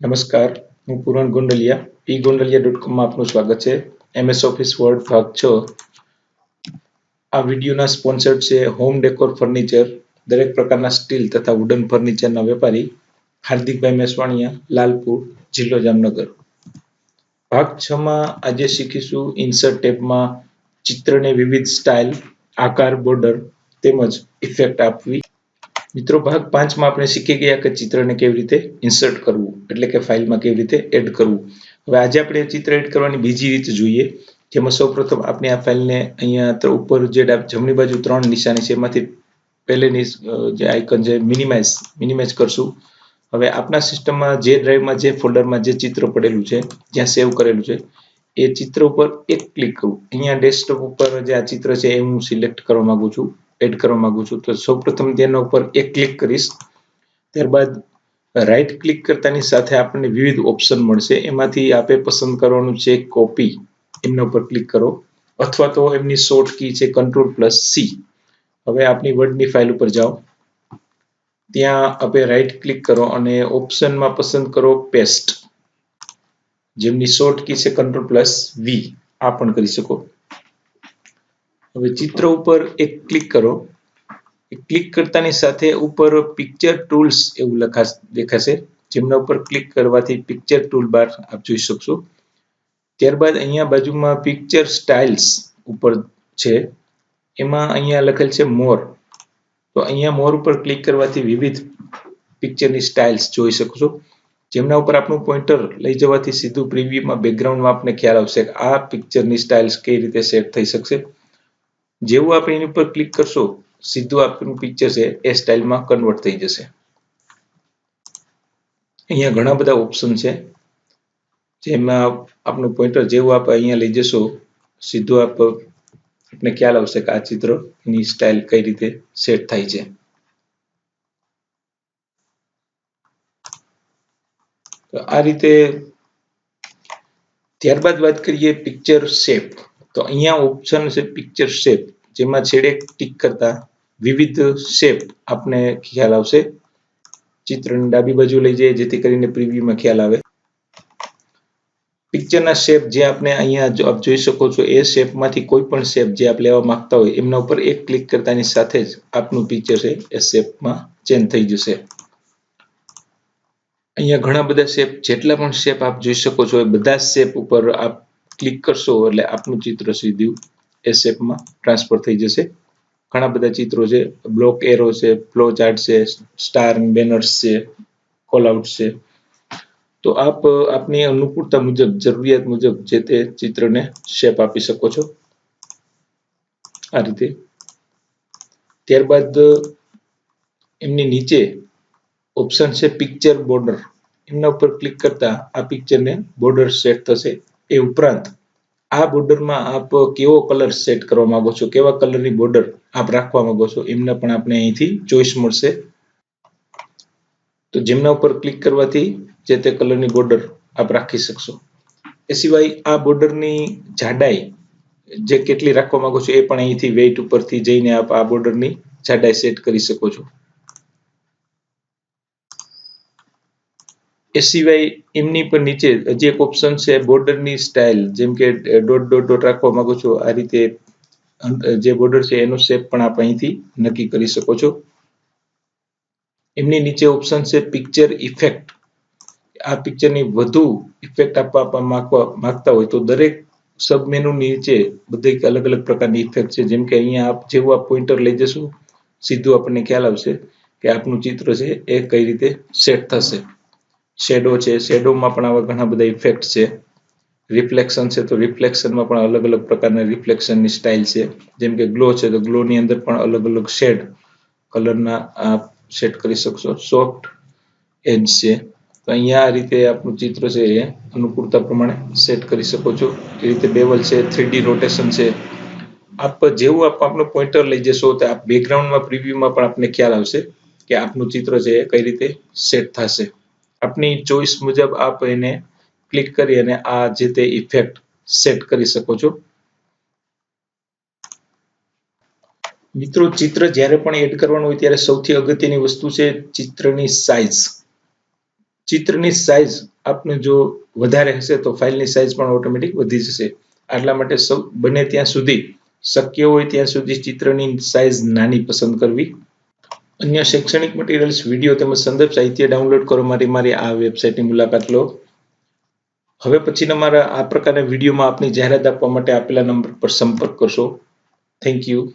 નમસ્કાર, હું પૂરણ ગોંડલિયા પી ગોંડલિયા ડોટ કોમમાં આપનું સ્વાગત છે. એમએસ ઓફિસ વર્ડ ભાગ છ. આ વિડીયોના સ્પોન્સર છે હોમ ડેકોર ફર્નિચર દરેક પ્રકારના સ્ટીલ તથા વુડન ફર્નિચરના વેપારી હાર્દિકભાઈ મેસવાણીયા, લાલપુર, જિલ્લો જામનગર. ભાગ છ માં આજે શીખીશું ઇન્સર્ટ ટેબમાં ચિત્રને વિવિધ સ્ટાઇલ આકાર બોર્ડર તેમજ ઇફેક્ટ આપવી. મિત્રો, ભાગ પાંચમાં આપણે શીખી ગયા કે ચિત્રને કેવી રીતે ઇન્સર્ટ કરવું. એટલે કે ફાઇલમાં કેવી રીતે એડ કરવું. હવે આજે આપણે ચિત્ર એડ કરવાની બીજી રીત જોઈએ, જેમાં સૌપ્રથમ આપણે આ ફાઇલને અહીંયા ઉપર જે જમણી બાજુ ત્રણ નિશાની છે, એમાંથી પહેલેની જે આઇકન છે, મિનિમાઇઝ મિનિમાઇઝ કરશું. હવે આપણા સિસ્ટમમાં જે ડ્રાઈવમાં જે ફોલ્ડરમાં જે ચિત્ર પડેલું છે, જ્યાં સેવ કરેલું છે, એ ચિત્ર ઉપર એક ક્લિક કરવું અહીંયા ડેસ્કટોપ ઉપર જે આ ચિત્ર છે, એ હું સિલેક્ટ કરવા માંગુ છું, એડ કરવા માંગુ છું. તો સૌપ્રથમ તેના ઉપર એક ક્લિક કરીશ. ત્યારબાદ રાઈટ ક્લિક કરતાની સાથે આપણને વિવિધ ઓપ્શન મળશે. એમાંથી આપે પસંદ કરવાનું છે કોપી એમના ઉપર ક્લિક કરો. અથવા તો એમની શોર્ટ કી છે કંટ્રોલ પ્લસ સી હવે આપની વર્ડની ફાઇલ ઉપર જાઓ. ત્યાં આપણે રાઈટ ક્લિક કરો અને ઓપ્શનમાં પસંદ કરો પેસ્ટ જેમની શોર્ટ કી છે કંટ્રોલ પ્લસ વી આ પણ કરી શકો. હવે ચિત્ર ઉપર એક ક્લિક કરો. ક્લિક કરતાની સાથે ઉપર પિક્ચર ટૂલ્સ એવું લખાશ દેખાશે. જેમના ઉપર ક્લિક કરવાથી પિક્ચર ટૂલ બાર આપ જોઈ શકશો. ત્યારબાદ અહીંયા બાજુમાં પિક્ચર સ્ટાઇલ્સ ઉપર છે. એમાં અહીંયા લખેલ છે મોર. તો અહીંયા મોર ઉપર ક્લિક કરવાથી વિવિધ પિક્ચરની સ્ટાઇલ્સ જોઈ શકશો. જેમના ઉપર આપણું પોઈન્ટર લઈ જવાથી સીધું પ્રિવ્યુમાં બેકગ્રાઉન્ડમાં આપને ખ્યાલ આવશે આ પિક્ચરની સ્ટાઇલ્સ કઈ રીતે સેટ થઈ શકશે. જેવું આપણે એની ઉપર ક્લિક કરશો સીધું આપણું પિક્ચર છે, એ સ્ટાઇલમાં કન્વર્ટ થઈ જશે. અહીંયા ઘણા બધા ઓપ્શન છે. જેમાં આપણું પોઈન્ટર જેવું આપણે અહીંયા લઈ જશો, સીધું આપ, આપને ખ્યાલ આવશે કે આ ચિત્રની સ્ટાઇલ કઈ રીતે સેટ થાય છે. આ રીતે ત્યારબાદ વાત કરીએ પિક્ચર શેપ તો અહીંયા ઓપ્શન છે પિક્ચર શેપ જેમાં છેડે ટીક કરતા વિવિધ શેપ આપને ખ્યાલ આવશે. ચિત્રની ડાબી બાજુ લઈ જઈએ, જેથી કરીને પ્રિવ્યુમાં ખ્યાલ આવે. પિક્ચરના શેપ જે આપણે અહીંયા આપ જોઈ શકો છો, એ શેપમાંથી કોઈ પણ શેપ જે આપ લેવા માંગતા હોય, એમના ઉપર એક ક્લિક કરતાની સાથે જ આપનું પિક્ચર છે, એ શેપમાં ચેન્જ થઈ જશે. અહીંયા ઘણા બધા શેપ જેટલા પણ શેપ આપ જોઈ શકો છો, એ બધા શેપ ઉપર આપ ક્લિક કરશો એટલે આપનું ચિત્ર સીધું એ શેપમાં ટ્રાન્સફર થઈ જશે. ઘણા બધા ચિત્રો છે. બ્લોક એરો છે ફ્લો ચાર્ટ છે સ્ટાર બેનર્સ છે કોલ આઉટ છે. તો આપ, આપની અનુકૂળતા મુજબ, જરૂરિયાત મુજબ જે તે ચિત્રને શેપ આપી શકો છો. આ રીતે. ત્યારબાદ, એમની નીચે ઓપ્શન છે પિક્ચર બોર્ડર એમના ઉપર ક્લિક કરતા આ પિક્ચરને બોર્ડર સેટ થશે. એ ઉપરાંત આ બોર્ડરમાં આપ કેવો કલર સેટ કરવા માંગો છો? કેવા કલરની બોર્ડર આપ રાખવા માંગો છો? એમને પણ આપણે અહીંથી ચોઈસ મળશે. તો જેમના ઉપર ક્લિક કરવાથી જે તે કલરની બોર્ડર આપ રાખી શકશો. એ સિવાય આ બોર્ડરની જાડાઈ જે કેટલી રાખવા માંગો છો એ પણ અહીંથી વેઇટ ઉપરથી જઈને આપ આ બોર્ડરની જાડાઈ સેટ કરી શકો છો. એ સિવાય એમની પણ નીચે હજી એક ઓપ્શન છે બોર્ડરની સ્ટાઇલ જેમ કે ડોટ ડોટ ડોટ રાખવા માંગો છો, આ રીતે જે બોર્ડર છે એનો શેપ પણ આપ અહીંથી નક્કી કરી શકો છો. એમની નીચે ઓપ્શન છે પિક્ચર ઇફેક્ટ આ પિક્ચરની વધુ ઇફેક્ટ આપવા માંગતા હોય તો દરેક સબ મેનુ નીચે બધી અલગ અલગ પ્રકારની ઇફેક્ટ છે. જેમ કે અહીંયા આપ જેવું આપ પોઈન્ટર લઈ જશો, સીધું આપણને ખ્યાલ આવશે કે આપનું ચિત્ર છે એ કઈ રીતે સેટ થશે. શેડો છે. શેડોમાં પણ આવા ઘણા બધા ઇફેક્ટ છે. રિફ્લેક્શન છે તો રિફ્લેક્શનમાં પણ અલગ અલગ પ્રકારના રિફ્લેક્શનની સ્ટાઇલ છે. જેમ કે ગ્લો છે તો ગ્લોની અંદર પણ અલગ અલગ શેડ કલરના આપ સેટ કરી શકશો. સોફ્ટ એજ છે. તો અહીંયા આ રીતે આપણું ચિત્ર છે એ અનુકૂળતા પ્રમાણે સેટ કરી શકો છો. એ રીતે બેવલ છે થ્રીડી રોટેશન છે. આપ જેવું આપ આપણું પોઈન્ટર લઈ જશો તો આપ બેકગ્રાઉન્ડમાં પ્રિવ્યુમાં પણ આપને ખ્યાલ આવશે કે આપનું ચિત્ર છે એ કઈ રીતે સેટ થશે. આપની ચોઈસ મુજબ આપ એને ક્લિક કરી અને આ જે તે ઇફેક્ટ સેટ કરી શકો છો. મિત્રો, ચિત્ર જ્યારે પણ એડ કરવાનું હોય ત્યારે સૌથી અગત્યની વસ્તુ છે ચિત્રની સાઇઝ ચિત્રની સાઇઝ આપને જો વધારે હશે તો ફાઇલની સાઇઝ પણ ઓટોમેટિક વધી જશે. આટલા માટે સૌ બને ત્યાં સુધી, શક્ય હોય ત્યાં સુધી ચિત્રની સાઇઝ નાની પસંદ કરવી. અન્ય શૈક્ષણિક મટીરિયલ્સ વીડિયો તેમજ સંદર્ભ સાહિત્ય ડાઉનલોડ કરો માટે મારી આ વેબસાઇટની મુલાકાત લો. હવે પછીના મારા આ પ્રકારના વિડીયોમાં આપની જાહેરાત આપવા માટે આપેલા નંબર પર સંપર્ક કરશો. Thank you